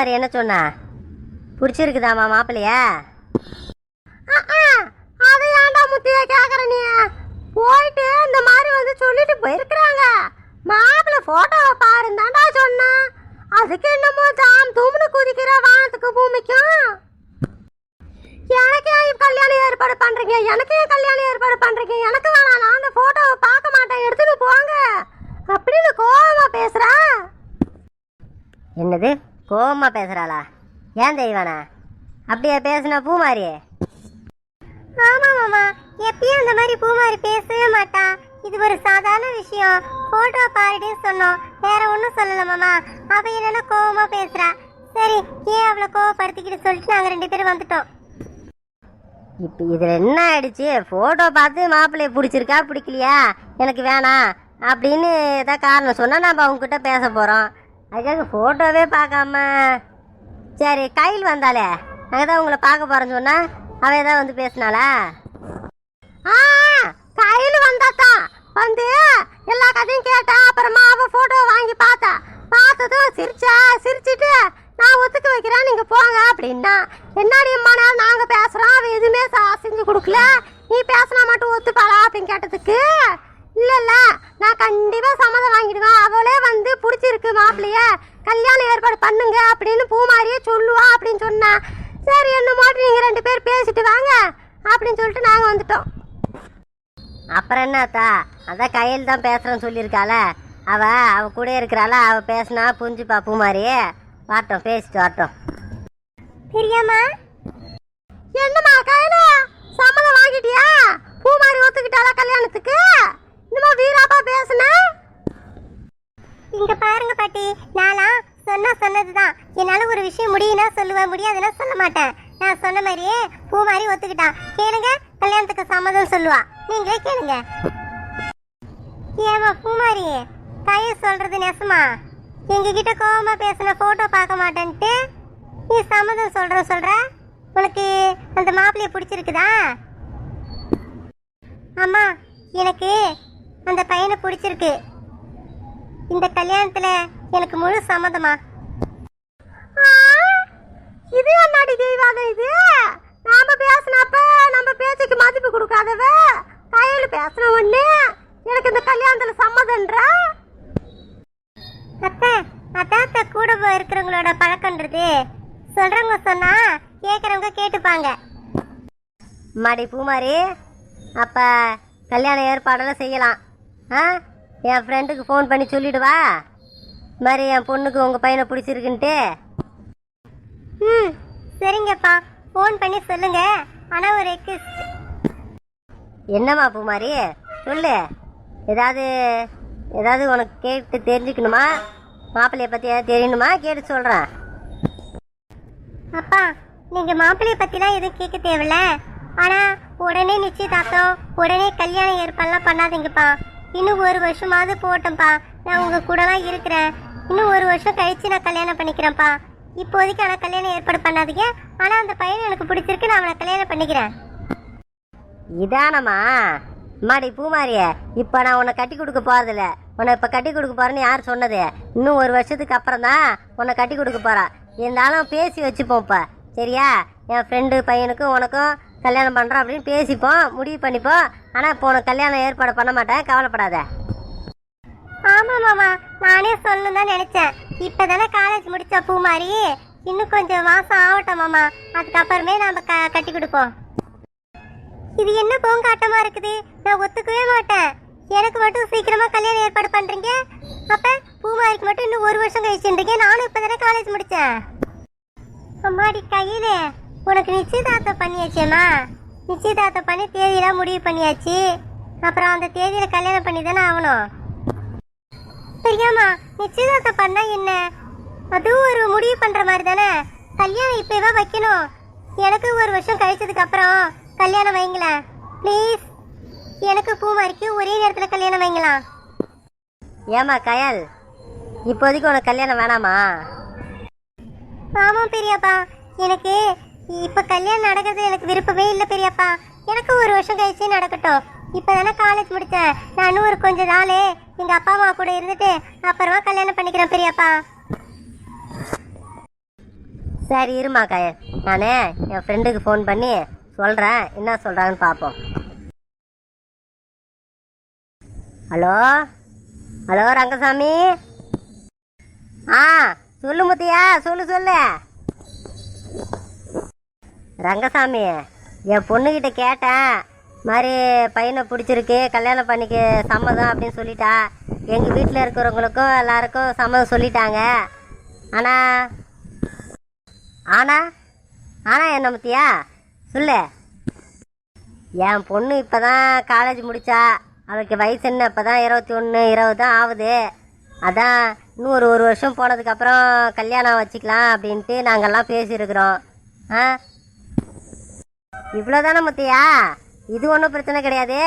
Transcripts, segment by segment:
ஆத்தா பூமாரி என்ன சொன்ன? பிடிச்சிருக்குதாம்மா மாப்பிள்ளைய? அது ஏன்டா முத்திய கேக்குற நீ. போயிட்டு இந்த மாதிரி வந்து சொல்லிட்டு போயிருக்கிறாங்க. மாப்பிள்ளை போட்டோவை பாருந்தாண்டா சொன்னேன் அதுக்கு என்னமோ ஜாம் தூம்னு குதிக்கிற வானத்துக்கு பூமிக்கும். எனக்கு ஏன் கல்யாணம் ஏற்பாடு பண்றீங்க? எனக்கு ஏன் கல்யாணம் ஏற்பாடு பண்றீங்க? எனக்கு வேணாம் நான் அந்த போட்டோவை பார்க்க மாட்டேன். எடுத்துட்டு போங்க. அப்படின்னு கோவமா பேசுறா. என்னது? கோவமா பேசுறாளா? ஏன் தெய்வானா? அப்படியே பேசுனா பூமாரி? ஆமா மாமா எப்பயும் அந்த மாதிரி பூமாரி பேசவே மாட்டா. இது ஒரு சாதாரண விஷயம். போட்டோ பாருன்னு சொன்னோம். வேற ஒன்றும் சொல்லல மாமா. அவ என்னன்னா கோவமா பேசுறா. சரி ஏன் அவளை கோவப்படுத்திக்கிட்டு சொல்லிட்டு நாங்கள் ரெண்டு பேரும் வந்துட்டோம்? இப்போ இதில் என்ன ஆயிடுச்சு? ஃபோட்டோ பார்த்து மாப்பிள்ளையை பிடிச்சிருக்கா? பிடிக்கலையா? எனக்கு வேணாம். அப்படின்னு ஏதாவது காரணம் சொன்னால் நம்ம அவங்ககிட்ட பேச போகிறோம் அதுக்காக ஃபோட்டோவே பார்க்காம. சரி கையில் வந்தாலே நாங்கள் தான் உங்களை பார்க்க போகிறேன்னு சொன்னால் அவள் தான் வந்து பேசினாளா? ஆ கையில் வந்தாத்தான் வந்து எல்லா கதையும் கேட்டா அப்புறமா அவள் ஃபோட்டோ வாங்கி பார்த்தா. பார்த்ததும் சிரிச்சா சிரிச்சிட்டு நான் ஒத்துக்க வைக்கிறேன் நீங்கள் போங்க அப்படின்னா. என்னடி அம்மா நாங்கள் பேசுகிறோம் அவள் எதுவுமே செஞ்சு கொடுக்கல. நீ பேசினா மட்டும் ஒத்துப்பாளா? அப்படின்னு கேட்டதுக்கு கண்டிப்பா சம்மதம் வாங்கிடுவேன் அவளே வந்து பிடிச்சிருக்கு மாப்பிள்ளைய. கல்யாணம் ஏற்பாடு பண்ணுங்க அப்படின்னு பூமாரியே சொல்லுவா அப்படின்னு சொன்னா. சரி என்ன மாட்டு நீங்க ரெண்டு பேர் பேசிட்டு வாங்க அப்படின்னு சொல்லிட்டு நாங்க வந்துட்டோம். அப்புறம் என்னத்தா? அதான் கையில் தான் பேசுறேன்னு சொல்லியிருக்காள. அவ அவ கூட இருக்கிறாள. அவ பேசினா புரிஞ்சுப்பா பூமாரி வரட்டும் பேசிட்டு வரட்டும் பிரியாமா என்னம்மா கையில சம்மதம் வாங்கிட்டியா? பூமாரி ஒத்துக்கிட்டாளா கல்யாணத்துக்கு? இன்னுமா வீராப்பா பேசுன? இங்க பாருங்க பாட்டி நானா சொன்னா சொன்னதுதான். என்னால ஒரு விஷயம் முடியும்னா சொல்லுவேன் முடியாதுன்னா சொல்ல மாட்டேன். நான் சொன்ன மாதிரியே பூ மாதிரி ஒத்துக்கிட்டான் கேளுங்க கல்யாணத்துக்கு சம்மதம் சொல்லுவா. நீங்களே கேளுங்க. ஏமா பூமாரி கையை சொல்றது நெசமா? எங்ககிட்ட கோவமா பேசின போட்டோ பார்க்க மாட்டேன்ட்டு நீ சம்மதம் சொல்ற சொல்ற? உனக்கு அந்த மாப்பிள்ளைய பிடிச்சிருக்குதா? அம்மா எனக்கு அந்த பையனை பிடிச்சிருக்கு. இந்த கல்யாணத்துல எனக்கு முழு சம்மதமா? இது என்னடி தெய்வாதம் இது? நாம பேசினப்ப நம்ம பேச்சுக்கு மதிப்பு கொடுக்காதவ? கையில் பேசுன ஒண்ணு எனக்கு இந்த கல்யாணத்துல சம்மதன்ற அத்தை அத்தாத்த கூட இருக்கிறவங்களோட பழக்கன்றது சொல்றவங்க சொன்னா கேக்குறவங்க கேட்டுப்பாங்க. மாடி பூமாரி அப்ப கல்யாண ஏற்பாடெல்லாம் செய்யலாம். ஆ? என் ஃப்ரெண்டுக்கு ஃபோன் பண்ணி சொல்லிவிடுவா மாதிரி என் பொண்ணுக்கு உங்கள் பையனை பிடிச்சிருக்குன்ட்டு. ம் சரிங்கப்பா. ஃபோன் பண்ணி சொல்லுங்க. ஆனால் ஒரு ரெக்வெஸ்ட் என்னம்மா பூமாரி? சொல்லு. ஏதாவது ஏதாவது உனக்கு கேட்டு தெரிஞ்சுக்கணுமா? மாப்பிள்ளைய பற்றி ஏதாவது தெரியணுமா? கேட்டு சொல்கிறேன் அப்பா நீங்கள் மாப்பிள்ளைய பற்றிலாம் எதுவும் கேட்க தேவையில்ல. ஆனால் உடனே நிச்சயதார்த்தம் உடனே கல்யாண ஏற்பாடுலாம் பண்ணாதீங்கப்பா. இன்னும் ஒரு வருஷமாவது போட்டோம்ப்பா நான் உங்கள் கூடலாம் இருக்கிறேன். இன்னும் ஒரு வருஷம் கழிச்சு நான் கல்யாணம் பண்ணிக்கிறேன்ப்பா. இப்போதைக்கு ஆனால் கல்யாணம் ஏற்பாடு பண்ணாதீங்க. ஆனால் அந்த பையன் எனக்கு பிடிச்சிருக்கு நான் அவனை கல்யாணம் பண்ணிக்கிறேன். இதானம்மா? மாடி பூமாரிய இப்போ நான் உன்னை கட்டி கொடுக்க போகிறதில்ல உன்னை இப்போ கட்டி கொடுக்க போகிறேன்னு யார் சொன்னது? இன்னும் ஒரு வருஷத்துக்கு அப்புறம் தான் உன்னை கட்டி கொடுக்க போகிறா இருந்தாலும் பேசி வச்சுப்போம் இப்போ சரியா? என் ஃப்ரெண்டு பையனுக்கும் உனக்கும் கல்யாணம் பண்ணுறோம் அப்படின்னு பேசிப்போம் முடிவு பண்ணிப்போம். ஆனால் இப்போ உனக்கு கல்யாணம் ஏற்பாடு பண்ண மாட்டேன் கவலைப்படாத. ஆமாம் மாமா. நானே சொல்லணும் தான் நினச்சேன். இப்போ தானே காலேஜ் முடித்த பூ மாதிரி இன்னும் கொஞ்சம் மாதம் ஆகட்டும் மாமா. அதுக்கப்புறமே நாம் க- கட்டி கொடுப்போம். இது என்ன பூங்காட்டமாக இருக்குது? நான் ஒத்துக்கவே மாட்டேன். எனக்கு மட்டும் சீக்கிரமாக கல்யாணம் ஏற்பாடு பண்ணுறீங்க அப்போ பூமாரிக்கு மட்டும் இன்னும் ஒரு வருஷம் கழிச்சுருக்கேன் நானும் இப்போ தானே காலேஜ் முடித்தேன் அம்மாடி கையிலே. உனக்கு நிச்சயதார்த்தம் பண்ணியாச்சேம்மா நிச்சயதார்த்தம் பண்ணி தேதியெல்லாம் முடிவு பண்ணியாச்சு. அப்புறம் அந்த தேதியில் கல்யாணம் பண்ணி தானே ஆகணும். பெரியம்மா நிச்சயதார்த்தம் பண்ணா என்ன? அதுவும் ஒரு முடிவு பண்ணுற மாதிரி தானே கல்யாணம் இப்பவே வைக்கணும். எனக்கு ஒரு வருஷம் கழிச்சதுக்கு அப்புறம் கல்யாணம் வைங்களேன். ப்ளீஸ் எனக்கு பூமாரிக்கு ஒரே நேரத்தில் கல்யாணம் வைங்களாம். ஏம்மா கயல்? இப்போதைக்கு உனக்கு கல்யாணம் வேணாமா? ஆமாம் பெரியப்பா. எனக்கு இப்ப கல்யாணம் நடக்கிறது எனக்கு விருப்பமே இல்லை பெரியப்பா. எனக்கு ஒரு வருஷம் கழிச்சு நடக்கட்டும். இப்பதானே காலேஜ் முடிச்சேன். நானும் ஒரு கொஞ்ச நாள் எங்க அப்பா அம்மா கூட இருந்துட்டு அப்புறமா கல்யாணம் பண்ணிக்கிறேன் பெரியப்பா. சரி இருமா கயல் நானே என் ஃப்ரெண்டுக்கு ஃபோன் பண்ணி சொல்கிறேன் என்ன சொல்கிறாங்கன்னு பார்ப்போம் ஹலோ? ஹலோ ரங்கசாமி? ஆ சொல்லு முத்தியா சொல்லு சொல்லு. ரங்கசாமி என் பொண்ணுக்கிட்ட கேட்டேன் மாதிரி பையனை பிடிச்சிருக்கு கல்யாணம் பண்ணிக்க சம்மதம் அப்படின்னு சொல்லிட்டா. எங்கள் வீட்டில் இருக்கிறவங்களுக்கும் எல்லாருக்கும் சம்மதம் சொல்லிட்டாங்க. ஆனால் ஆனா ஆனா என்ன முத்தியா? சொல்லு. என் பொண்ணு இப்போ தான் காலேஜ் முடித்தா அவளுக்கு வயசு என்ன? இப்போ தான் இருபத்தி ஒன்று இருபது தான் ஆகுது. அதான் இன்னும் ஒரு ஒரு வருஷம் போனதுக்கப்புறம் கல்யாணம் வச்சுக்கலாம் அப்படின்ட்டு நாங்கள்லாம் பேசியிருக்கிறோம். ஆ? இவ்வளோதானே முத்தியா? இது ஒன்றும் பிரச்சனை கிடையாது.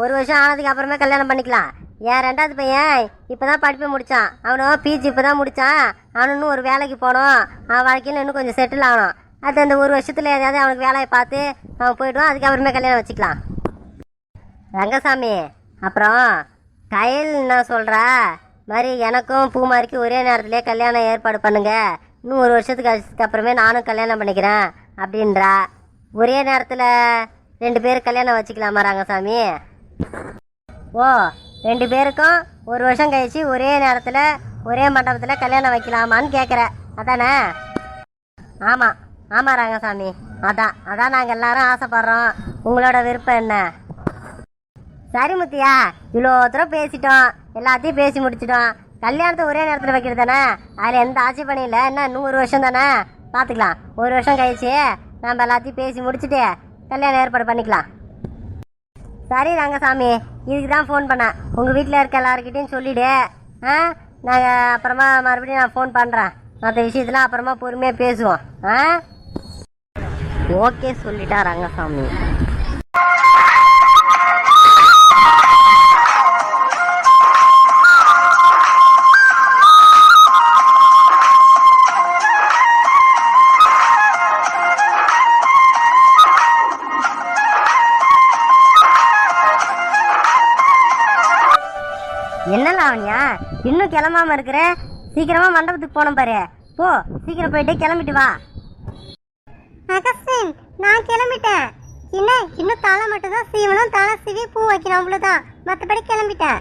ஒரு வருஷம் ஆனதுக்கு அப்புறமே கல்யாணம் பண்ணிக்கலாம். என் ரெண்டாவது பையன் இப்போ தான் படிப்பை முடித்தான் அவனும் பிஜி இப்போ தான் முடித்தான் அவனு இன்னும் ஒரு வேலைக்கு போகணும் அவன் வாழ்க்கையில் இன்னும் கொஞ்சம் செட்டில் ஆகணும் அது அந்த ஒரு வருஷத்தில் ஏதாவது அவனுக்கு வேலையை பார்த்து அவன் போயிடுவான். அதுக்கப்புறமே கல்யாணம் வச்சுக்கலாம். ரங்கசாமி அப்புறம் கயல் என்ன சொல்கிறா மாதிரி எனக்கும் பூமாரிக்கு ஒரே நேரத்திலே கல்யாணம் ஏற்பாடு பண்ணுங்க. இன்னும் ஒரு வருஷத்துக்கு அப்புறமே நானும் கல்யாணம் பண்ணிக்கிறேன். அப்படின்றா. ஒரே நேரத்தில் ரெண்டு பேரும் கல்யாணம் வச்சுக்கலாமா ரங்கசாமி ஓ ரெண்டு பேருக்கும் ஒரு வருஷம் கழிச்சு ஒரே நேரத்தில் ஒரே மண்டபத்தில் கல்யாணம் வைக்கலாமான்னு கேட்குற அதானே? ஆமாம் ஆமாம் ரங்கசாமி அதான் அதான் நாங்கள் எல்லாரும் ஆசைப்பட்றோம். உங்களோட விருப்பம் என்ன? சரி முத்தியா இவ்வளோ தூரம் பேசிட்டோம். எல்லாத்தையும் பேசி முடிச்சிட்டோம். கல்யாணத்தை ஒரே நேரத்தில் வைக்கிறது தானே? அதில் எந்த ஆட்சி பண்ணியில் என்ன இன்னும் ஒரு வருஷம் தானே? பார்த்துக்கலாம் ஒரு வருஷம் கழிச்சு நம்ம எல்லாத்தையும் பேசி முடிச்சுட்டு கல்யாணம் ஏற்பாடு பண்ணிக்கலாம். சரி ரங்கசாமி இதுக்கு தான் ஃபோன் பண்ணேன். உங்கள் வீட்டில் இருக்க எல்லாருக்கிட்டையும் சொல்லிவிடு ஆ? நாங்கள் அப்புறமா மறுபடியும் நான் ஃபோன் பண்ணுறேன் மற்ற விஷயத்தெலாம் அப்புறமா பொறுமையாக பேசுவோம். ஆ? ஓகே சொல்லிட்டா ரங்கசாமி. லாவண்யா இன்னும் கிளம்பாம இருக்கிற? சீக்கிரமா மண்டபத்துக்கு போனோம் பாரு. போ சீக்கிரம் போயிட்டு கிளம்பிட்டு வா. அகஸ்டின் நான் கிளம்பிட்டேன். என்ன இன்னும் தலை மட்டும் தான் சீவனும் தலை சீவி பூ வைக்கணும் அவ்வளவுதான். மற்றபடி கிளம்பிட்டேன்.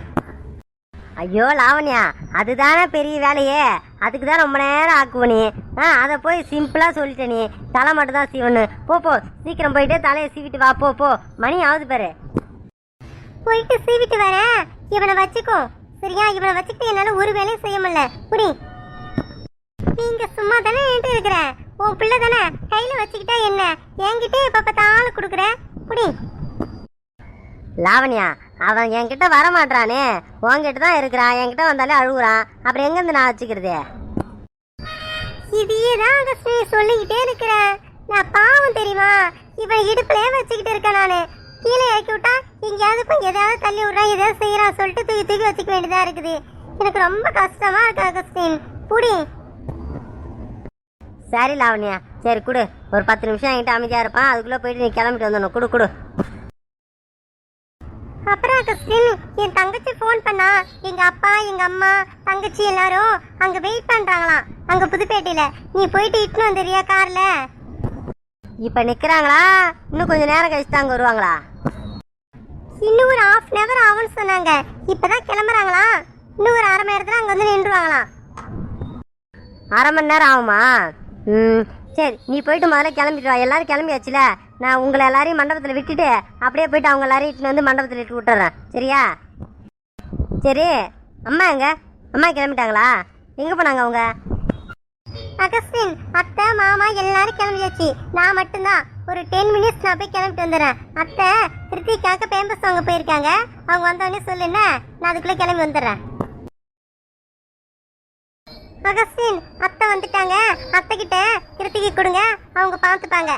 ஐயோ லாவண்யா அதுதானே பெரிய வேலையே. அதுக்கு தான் ரொம்ப நேரம் ஆக்குவ நீ. ஆ அதை போய் சிம்பிளா சொல்லிட்ட நீ. தலை மட்டும் தான் சீவனு போ போ சீக்கிரம் போயிட்டு தலையை சீவிட்டு வா. போ போ. மணி ஆகுது பாரு. போயிட்டு சீவிட்டு வரேன். இவனை வச்சுக்கோ. சரியா இவனை வச்சுக்கிட்டு என்னால ஒரு வேலையும் செய்ய முடியல. புடி நீங்க சும்மா தானே நின்று இருக்கிற? உன் பிள்ளை தானே? கையில வச்சுக்கிட்டா என்ன? என்கிட்ட இப்ப பார்த்தாலும் கொடுக்குற? புடி லாவண்யா அவன் என்கிட்ட வர மாட்டானே உன்கிட்ட தான் இருக்கிறான். என்கிட்ட வந்தாலே அழுகுறான். அப்புறம் எங்கேருந்து நான் வச்சுக்கிறது? இதையே தான் சொல்லிக்கிட்டே இருக்கிறேன் நான் பாவம் தெரியுமா? இவன் இடுப்புலயே வச்சுக்கிட்டு இருக்கேன் நானு. கீழே இறக்கி விட்டா எங்கேயாவது போய் எதாவது தள்ளி விட்றா எதாவது செய்யறான் சொல்லிட்டு தூக்கி தூக்கி வச்சுக்க வேண்டியதாக இருக்குது. எனக்கு ரொம்ப கஷ்டமா இருக்கா கஸ்டின் புடி. சரி லாவண்யா. சரி கொடு. ஒரு பத்து நிமிஷம் என்கிட்ட அமைதியாக இருப்பான் அதுக்குள்ளே போயிட்டு நீ கிளம்பிட்டு வந்துடணும். கொடு கொடு. அப்புறம் கிறிஸ்டின் என் தங்கச்சி ஃபோன் பண்ணா. எங்கள் அப்பா எங்கள் அம்மா தங்கச்சி எல்லாரும் அங்கே வெயிட் பண்ணுறாங்களாம் அங்கே புதுப்பேட்டையில். நீ போயிட்டு இட்டுன்னு வந்துடுறியா கார்ல இப்போ நிற்கிறாங்களா இன்னும் கொஞ்சம் நேரம் கழிச்சு தான் அங்கே வருவாங்களா? இன்னும் ஒரு ஹாஃப் அன் ஹவர் ஆகும்னு சொன்னாங்க. இப்போதான் கிளம்புறாங்களா? இன்னும் ஒரு அரை மணி நேரத்தில் அங்கே வந்து நின்றுவாங்களாம் அரை மணி நேரம் ஆகுமா? ம் சரி நீ போயிட்டு முதல்ல கிளம்பிட்டு வா. எல்லாரும் கிளம்பியாச்சுல? நான் உங்களை எல்லாரையும் மண்டபத்தில் விட்டுட்டு அப்படியே போயிட்டு அவங்க எல்லாரையும் இட்டுன்னு வந்து மண்டபத்தில் இட்டு விட்டுறேன். சரியா? சரி அம்மா எங்க? அம்மா கிளம்பிட்டாங்களா? எங்கே போனாங்க அவங்க? அகஸ்டின் அத்தை மாமா எல்லாரும் கிளம்பியாச்சு. நான் மட்டும்தான். ஒரு டென் மினிட்ஸ் நான் போய் கிளம்பிட்டு வந்துடுறேன். அத்தை கிருத்திக்காக பேம்பஸ் அவங்க போயிருக்காங்க. அவங்க வந்தோடனே சொல்லு என்ன? நான் அதுக்குள்ள கிளம்பி வந்துடுறேன். மகசின் அத்தை வந்துட்டாங்க. அத்தை கிட்ட கிருத்திக்கு கொடுங்க. அவங்க பார்த்துப்பாங்க.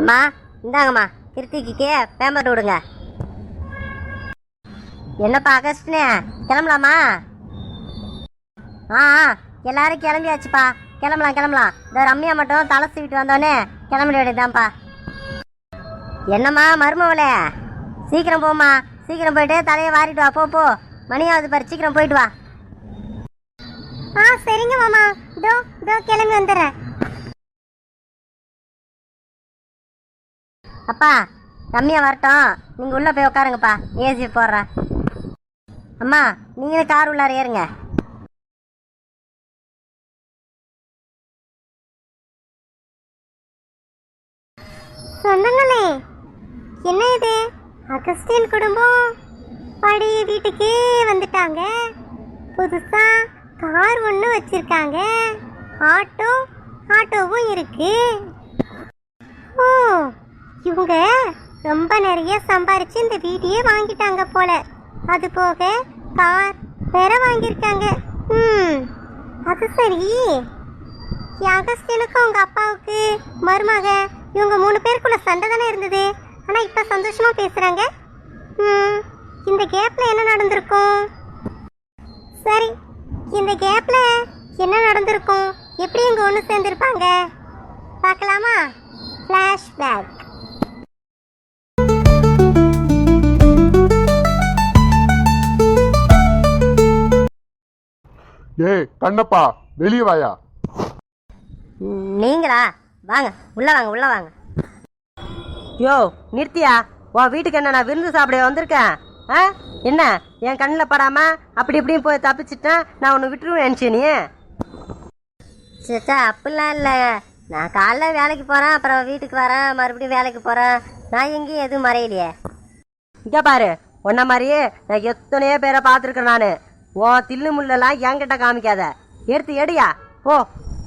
அம்மா இந்தாங்கம்மா. கிருத்திக்கு பேம்பர் விடுங்க என்னப்பா அகஸ்டினே கிளம்பலாமா? ஆ ஆ, எல்லாரும் கிளம்பியாச்சுப்பா. கிளம்பலாம் கிளம்பலாம். இந்த ரம்யா மட்டும் தலை சீட்டு வந்தோடனே கிளம்பிட வேண்டியதுதான்ப்பா. என்னம்மா மருமவளே? சீக்கிரம் போம்மா. சீக்கிரம் போயிட்டு தலையை வாரிட்டு வா. போ போ. மணியாவது பாரு. சீக்கிரம் போயிட்டு வா. ஆ சரிங்க மாமா. இதோ இதோ கிளம்பி வந்துடுறேன். அப்பா ரம்யா வரட்டும். நீங்கள் உள்ளே போய் உட்காருங்கப்பா. ஏசி போடுறேன். அம்மா நீங்களும் கார் உள்ளார ஏறுங்க. சொந்தங்களே. என்ன இது? அகஸ்டின் குடும்பம். படி வீட்டுக்கே வந்துட்டாங்க. புதுசா கார் ஒன்று வச்சிருக்காங்க. ஆட்டோ ஆட்டோவும் இருக்கு. ஓ இவங்க ரொம்ப நிறைய சம்பாரிச்சு இந்த வீட்டையே வாங்கிட்டாங்க போல. அது போக கார் வேற வாங்கியிருக்காங்க. ம் அது சரி. அகஸ்டினுக்கும் அவங்க அப்பாவுக்கு மருமக இவங்க மூணு பேருக்குள்ள சண்டை தானே இருந்தது? ஆனா இப்ப சந்தோஷமா பேசுறாங்க? ம், இந்த கேப்ல என்ன நடந்திருக்கும்? சரி இந்த கேப்ல என்ன நடந்திருக்கும்? எப்படி இங்க ஒன்று சேர்ந்திருப்பாங்க? பார்க்கலாமா? ஃப்ளாஷ்பேக் ஏய் கண்ணப்பா வெளியே வாயா? நீங்களா? வாங்க உள்ளே வாங்க உள்ளே வாங்க. யோ நிறுத்தியா? உன் வீட்டுக்கு என்ன நான் விருந்து சாப்பிட வந்திருக்கேன்? ஆ? என்ன என் கண்ணில் படாம அப்படி இப்படியும் போய் தப்பிச்சிட்டேன்? நான் உன்னை விட்டுருவேன் நினச்சி நீ? சேச்சா அப்படிலாம் இல்லை. நான் காலைல வேலைக்கு போகிறேன் அப்புறம் வீட்டுக்கு வரேன் மறுபடியும் வேலைக்கு போகிறேன் நான் எங்கேயும் எதுவும் மறையலையே. இங்கே பாரு உன்ன மாதிரியே நான் எத்தனையோ பேரை பார்த்துருக்கேன் நான். உன் தில்லு முள்ளெல்லாம் என்கிட்ட காமிக்காத. எடுத்து எடுயா? ஓ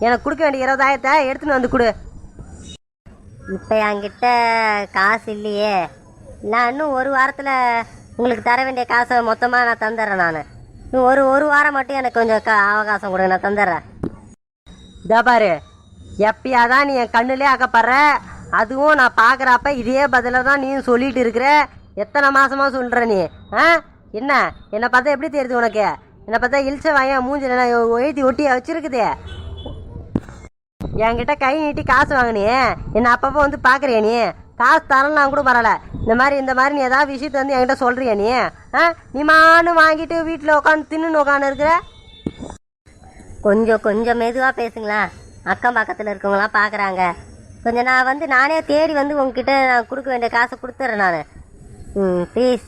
எனக்கு கொடுக்க வேண்டிய இருபதாயிரத்தை எடுத்துன்னு வந்து கொடு. இப்போ என்கிட்ட காசு இல்லையே. நான் இன்னும் ஒரு வாரத்தில் உங்களுக்கு தர வேண்டிய காசை மொத்தமாக நான் தந்துடுறேன் நான். இன்னும் ஒரு ஒரு வாரம் மட்டும் எனக்கு கொஞ்சம் க அவகாசம் கொடுங்க நான் தந்துடுறேன். இதா பாரு எப்பயாதான் நீ என் கண்ணுலே அகப்படுற அதுவும் நான் பார்க்குறப்ப இதே பதில தான் நீயும் சொல்லிட்டு இருக்கிற எத்தனை மாதமாக சொல்கிற நீ? ஆ? என்ன? என்னை பார்த்தா எப்படி தெரியுது உனக்கு? என்னை பார்த்தா இழிச்ச வாயன் மூஞ்சில நான் எழுதி ஒட்டி வச்சுருக்குதே. என்கிட்ட கை நீட்டி காசு வாங்கினியே. என்னை அப்பப்போ வந்து பார்க்குறிய நீ? காசு தரலாம் கூட பரவாயில்ல. இந்த மாதிரி இந்த மாதிரி நீ ஏதாவது விஷயத்த வந்து என்கிட்ட சொல்கிறியா நீ? ஆ? நீ மானு வாங்கிட்டு வீட்டில் உட்காந்து தின்னு உட்காந்து இருக்கிற? கொஞ்சம் கொஞ்சம் மெதுவாக பேசுங்களேன் அக்கம் பக்கத்தில் இருக்கவங்களாம் பார்க்குறாங்க கொஞ்சம் நான் வந்து நானே தேடி வந்து உங்ககிட்ட நான் கொடுக்க வேண்டிய காசை கொடுத்துட்றேன் நான். ம் ப்ளீஸ்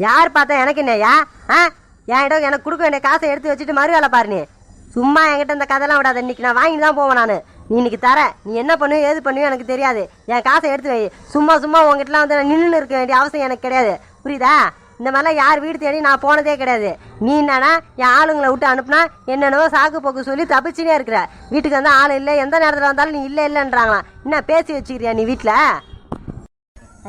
யார் பார்த்தா எனக்கு என்னையா ஆ? என்கிட்ட எனக்கு கொடுக்க வேண்டிய காசை எடுத்து வச்சுட்டு மறு வேலை பாரு நீ. சும்மா என்கிட்ட இந்த கதைலாம் விடாத. இன்னைக்கு நான் வாங்கி தான் போவேன் நான். நீ இன்னைக்கு தர. நீ என்ன பண்ணுவ ஏது பண்ணுவோ எனக்கு தெரியாது. என் காசை எடுத்து வை. சும்மா சும்மா உங்ககிட்டலாம் வந்து நான் நின்று இருக்க வேண்டிய அவசியம் எனக்கு கிடையாது. புரியுதா? இந்த மாதிரிலாம் யார் வீடு தேடி நான் போனதே கிடையாது. நீ என்னன்னா என் ஆளுங்களை விட்டு அனுப்புனா என்னென்னவோ சாக்கு போக்கு சொல்லி தப்பிச்சுனே இருக்கிற. வீட்டுக்கு வந்து ஆள் இல்லை. எந்த நேரத்தில் வந்தாலும் நீ இல்லை இல்லைன்றாங்களாம். என்ன பேசி வச்சுக்கிறியா நீ வீட்டில்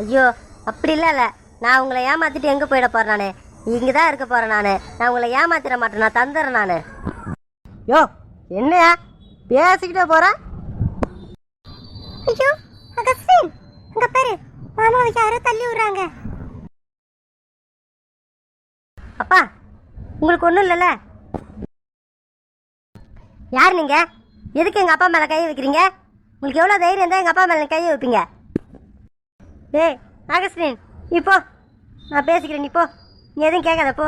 ஐயோ அப்படி இல்லை. இல்லை நான் உங்களை ஏமாத்திட்டு எங்கே போயிட போகிறேன் நான்? இங்கே தான் இருக்க போகிறேன் நான். நான் உங்களை ஏமாத்திட மாட்டேன். நான் தந்துடுறேன் நான். யோ என்னையா? பேசிக்கிட்டே போகிறேன் ஐயோ அகஸ்டின் அங்க பாரு மாமாவை யாரோ தள்ளி விடுறாங்க. அப்பா உங்களுக்கு ஒன்றும் இல்லைல்ல? யார் நீங்கள் எதுக்கு எங்கள் அப்பா மேலே கை வைக்கிறீங்க? உங்களுக்கு எவ்வளோ தைரியம் இருந்தால் எங்கள் அப்பா மேலே கை வைப்பீங்க? டேய் ஆகஸ்டின் இப்போ நான் பேசிக்கிறேன் நீ போ. நீ எதுவும் கேட்காத போ.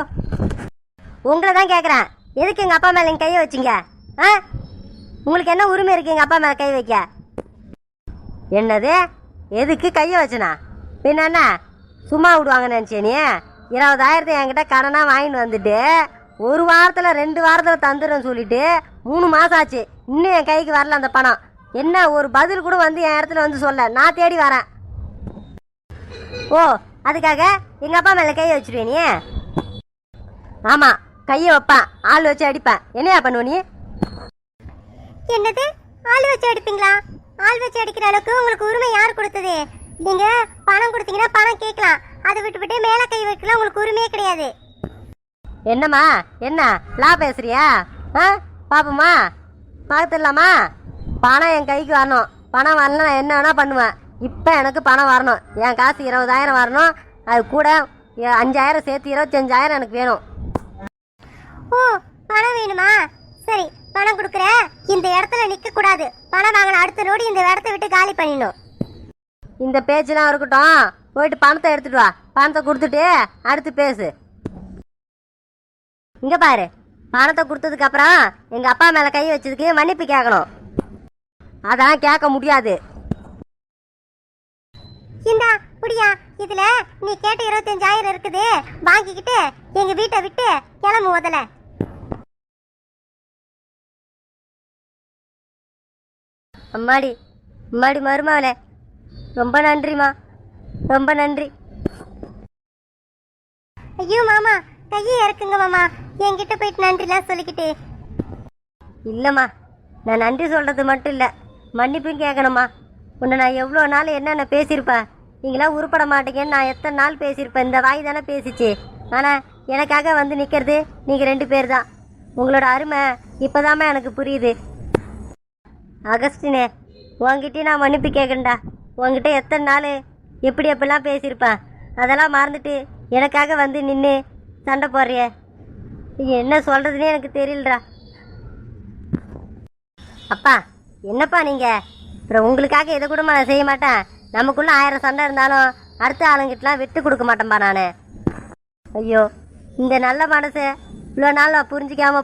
உங்களை தான் கேட்குறேன் எதுக்கு எங்கள் அப்பா மேலே நீங்கள் கையை வச்சீங்க? ஆ? உங்களுக்கு என்ன உரிமை இருக்குது எங்கள் அப்பா மேலே கை வைக்க? என்னது? எதுக்கு கையை வச்சனா? பின்னா சும்மா விடுவாங்கன்னு நினச்சே நீ? இருபதாயிரத்தை என்கிட்ட கடனாக வாங்கிட்டு வந்துட்டு ஒரு வாரத்தில் ரெண்டு வாரத்தில் தந்துடுறேன்னு சொல்லிட்டு மூணு மாதம் ஆச்சு. இன்னும் என் கைக்கு வரல அந்த பணம். என்ன ஒரு பதில் கூட வந்து என் இடத்துல வந்து சொல்ல. நான் தேடி வரேன். ஓ அதுக்காக எங்கள் அப்பா மேலே கையை வச்சுருவேனியே ஆமாம் கையை வைப்பேன் ஆள் வச்சு அடிப்பேன் என்னையா பண்ணுவ நீ? என்னது? ஆள் வச்சு அடிப்பீங்களா? ஆள் வச்சு அடிக்கிற அளவுக்கு உங்களுக்கு உரிமை யார் கொடுத்தது? நீங்க பணம் கொடுத்தீங்கன்னா பணம் கேட்கலாம். அதை விட்டு விட்டு மேல கை வைக்கலாம் உங்களுக்கு உரிமையே கிடையாது. என்னம்மா? என்ன? லா பேசுறியா? ஆ? பாப்போமா பார்த்துடலாமா? பணம் என் கைக்கு வரணும். பணம் வரல நான் என்ன வேணா பண்ணுவேன். இப்போ எனக்கு பணம் வரணும். என் காசு இருபதாயிரம் வரணும். அது கூட அஞ்சாயிரம் சேர்த்து இருபத்தஞ்சாயிரம் எனக்கு வேணும். ஓ பணம் வேணுமா? சரி பணம் கொடுக்குற. இந்த இடத்துல நிக்க கூடாது பணம் வாங்கின அடுத்த நோடி இந்த இடத்த விட்டு காலி பண்ணிடணும். இந்த பேச்செல்லாம் இருக்கட்டும். போயிட்டு பணத்தை எடுத்துட்டு வா. பணத்தை கொடுத்துட்டு அடுத்து பேசு. இங்க பாரு. பணத்தை கொடுத்ததுக்கு அப்புறம் எங்க அப்பா மேல கை வச்சதுக்கு மன்னிப்பு கேட்கணும். அதான் கேட்க முடியாது. இந்தா புடியா இதுல நீ கேட்ட இருபத்தஞ்சாயிரம் இருக்குது. வாங்கிக்கிட்டு எங்க வீட்டை விட்டு கிளம்பு முதல்ல. அம்மாடி அம்மாடி மருமாவளே ரொம்ப நன்றிம்மா. ரொம்ப நன்றி. ஐயோ மாமா கையை இறக்குங்க மாமா. என்கிட்ட போயிட்டு நன்றிலாம் சொல்லிக்கிட்டு. இல்லைம்மா நான் நன்றி சொல்கிறது மட்டும் இல்லை. மன்னிப்பும் கேட்கணும்மா உன்னை நான் எவ்வளோ நாள் என்னென்ன பேசியிருப்பேன்? நீங்களாம் உருப்பட மாட்டீங்கன்னு நான் எத்தனை நாள் பேசியிருப்பேன். இந்த வாய் தானே பேசிச்சு. ஆனால் எனக்காக வந்து நிற்கிறது நீங்கள் ரெண்டு பேர் தான். உங்களோட அருமை இப்போதாம்மா எனக்கு புரியுது. அகஸ்டினே உங்ககிட்டயும் நான் மன்னிப்பு கேட்குறேன்டா உங்ககிட்ட எத்தனை நாள் எப்படி எப்படிலாம் பேசியிருப்பேன். அதெல்லாம் மறந்துட்டு எனக்காக வந்து நின்று சண்டை போடுறிய. என்ன சொல்கிறதுனே எனக்கு தெரியலடா. அப்பா என்னப்பா நீங்கள் அப்புறம் உங்களுக்காக எதை கூட நான் செய்ய மாட்டேன். நமக்குள்ள ஆயிரம் சண்டை இருந்தாலும் அடுத்த ஆளுங்கிட்டலாம் விட்டு கொடுக்க மாட்டேன்பா நான். ஐயோ இந்த நல்ல மனசு இவ்வளோ நாள் நான் புரிஞ்சிக்காம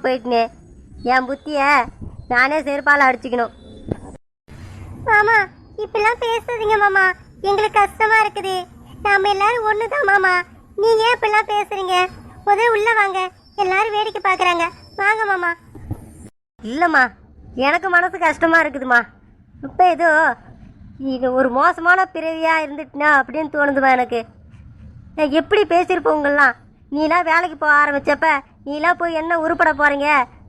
என் புத்தியை நானே செருப்பால் அடிச்சுக்கணும். மாமா இப்பெல்லாம் பேசாதீங்க மாமா. எங்களுக்கு கஷ்டமா இருக்குது. நாம எல்லாரும் ஒண்ணுதான் மாமா. நீங்க ஏன் இப்பெல்லாம் பேசுறீங்க? முதல்ல உள்ள வாங்க. எல்லாரும் வேடிக்கை பாக்குறாங்க வாங்க மாமா. இல்லைம்மா எனக்கு மனசு கஷ்டமா இருக்குதுமா இப்போ ஏதோ இது ஒரு மோசமான பிறவியாக இருந்துட்டுனா அப்படின்னு தோணுதுமா எனக்கு? நான் எப்படி உங்களெலாம் நீலாம் வேலைக்கு போக ஆரம்பித்தப்ப நீலாம் போய் என்ன உருப்பட போகிறீங்க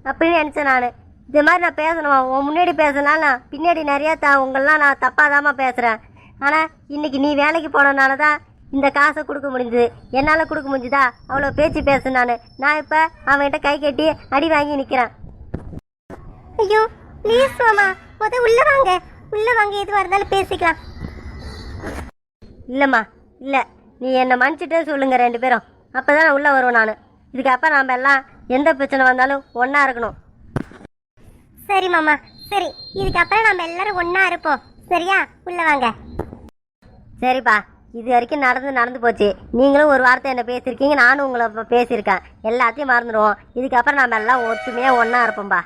அப்படின்னு நினச்சேன் நான். இது மாதிரி நான் பேசணுமா? உன் முன்னாடி பேசினாலும் நான் பின்னாடி நிறையா த உங்களெலாம் நான் தப்பாக பேசுகிறேன் ஆனால் இன்றைக்கி நீ வேலைக்கு போனனால தான் இந்த காசை கொடுக்க முடிஞ்சுது. என்னால் கொடுக்க முடிஞ்சுதா? அவ்வளோ பேச்சு பேசு நான். நான் இப்போ அவன்கிட்ட கை கட்டி அடி வாங்கி நிற்கிறேன் ஐயோ ப்ளீஸ் மாமா. முத உள்ளே வாங்க. உள்ளே வாங்க எதுவாக இருந்தாலும் பேசிக்கலாம். இல்லைம்மா இல்லை. நீ என்னை மன்னிச்சிட்டே சொல்லுங்க ரெண்டு பேரும். அப்போ தான் நான் உள்ளே வருவேன் நான். இதுக்கப்புறம் நாம் எல்லாம் எந்த பிரச்சனை வந்தாலும் ஒன்றா இருக்கணும். சரி மாமா. சரி. இதுக்கப்புறம் நம்ம எல்லாரும் ஒன்றா இருப்போம். சரியா? உள்ளே வாங்க. சரிப்பா. இது வரைக்கும் நடந்து நடந்து போச்சு. நீங்களும் ஒரு வார்த்தை என்ன பேசியிருக்கீங்க நானும் உங்களை இப்போ பேசியிருக்கேன். எல்லாத்தையும் மறந்துடுவோம். இதுக்கப்புறம் நம்ம எல்லாம் ஒத்துமையாக ஒன்றா இருப்போம்ப்பா